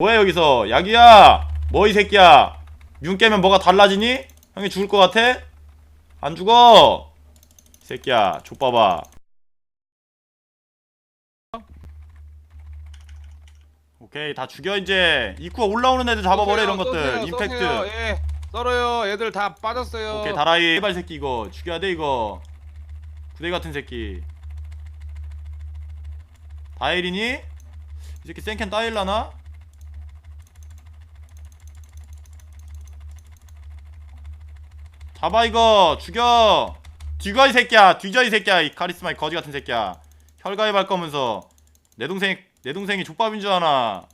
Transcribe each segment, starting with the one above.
뭐해 여기서 야기야 뭐 이 새끼야 윤 깨면 뭐가 달라지니? 형이 죽을 것 같아? 안 죽어 이 새끼야 족봐봐 오케이 다 죽여 이제 입구가 올라오는 애들 잡아버려 이런 것들 쏘세요, 임팩트 쏘세요. 예. 썰어요. 애들 다 빠졌어요. 오케이 다라이 해발 새끼 이거 죽여야 돼 이거 구데기 같은 새끼 다일이니? 이 새끼 생캔 따일라나? 잡아 이거. 죽여. 뒤가 이 새끼야. 뒤져 이 새끼야. 이 카리스마 이 거지 같은 새끼야. 혈가입 할 거면서. 내 동생 내 동생이 족밥인 줄 아나.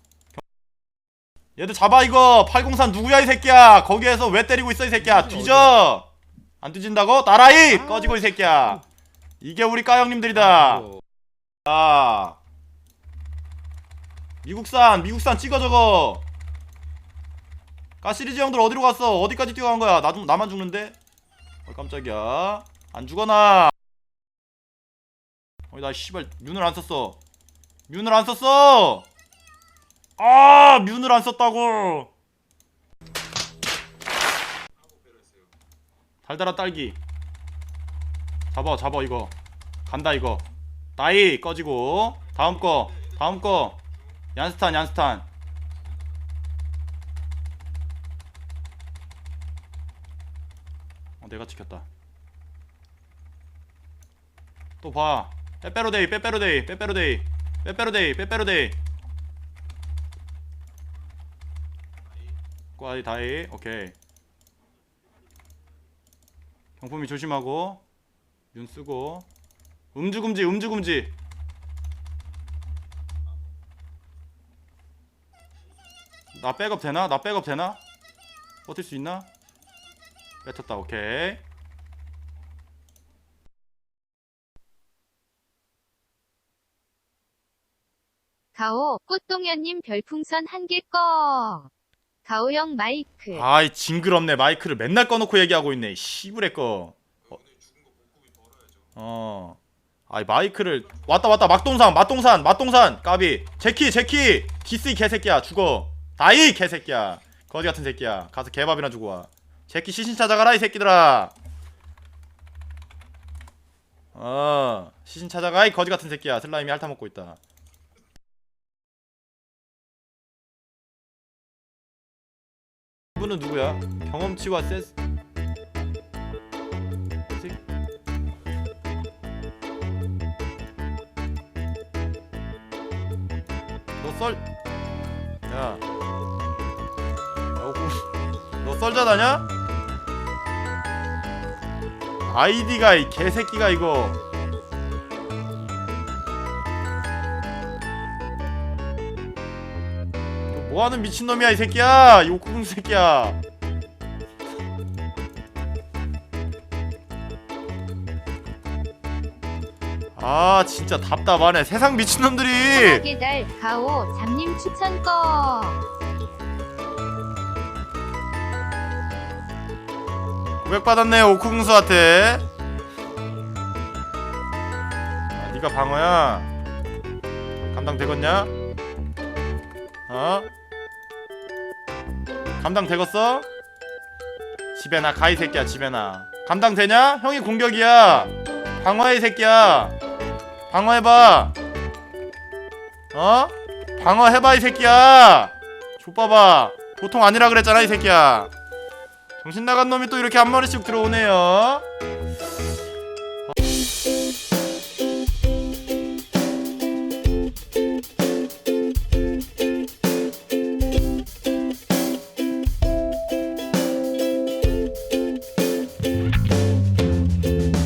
얘들 잡아 이거. 803 누구야 이 새끼야. 거기에서 왜 때리고 있어 이 새끼야. 뒤져. 안 뒤진다고? 나라이! 아. 꺼지고 이 새끼야. 이게 우리 까형님들이다. 아. 미국산 미국산 찍어 저거 까시리즈 형들 어디로 갔어? 어디까지 뛰어간 거야? 나좀 나만 죽는데? 어 깜짝이야. 안 죽어나. 어이 나 씨발 뮤을 안 썼어. 뮤을 안 썼어! 아 뮤을 안 썼다고! 달달한 딸기. 잡아 잡아 이거. 간다 이거. 나이 꺼지고. 다음 거 다음 거. 얀스탄 얀스탄 어 내가 지켰다 또봐 빼빼로데이 빼빼로데이 빼빼로데이 빼빼로데이 빼빼로데이 꽈이 다이 오케이 경품이 조심하고 윤 쓰고 음주 금지 음주 금지 나 백업 되나? 나 백업 되나? 버틸 수 있나? 뱉었다. 오케이. 가오, 꽃동현님 별풍선 한 개 꺼. 가오형 마이크. 아이 징그럽네. 마이크를 맨날 꺼놓고 얘기하고 있네. 씨부레 꺼 어. 어. 아이 마이크를 왔다 왔다. 막동산 막동산 막동산. 까비. 제키 제키. 디스 이 개새끼야. 죽어. 다이 개새끼야. 거지 같은 새끼야. 가서 개밥이나 주고 와 제키 시신 찾아가라 이 새끼들아 어 시신 찾아가 이 거지 같은 새끼야 슬라임이 핥아 먹고 있다 이분은 누구야? 경험치와 센스 세- 너 썰... 야... 야. 너 썰자다냐? 아이디가 이 개새끼가 이거. 너 뭐하는 미친놈이야 이 새끼야? 이 옥구궁 새끼야. 아 진짜 답답하네. 세상 미친놈들이. 달, 가오, 잠님 추천 꺼. 고백받았네 오쿠궁수한테 아, 네가 방어야 감당 되겠냐? 어? 감당 되겠어? 집에 나 가이 새끼야 집에 나 감당 되냐? 형이 공격이야 방어해 이 새끼야 방어해봐 어? 방어해봐 이 새끼야 족봐봐 보통 아니라 그랬잖아 이 새끼야 정신 나간 놈이 또 이렇게 한 마리씩 들어오네요.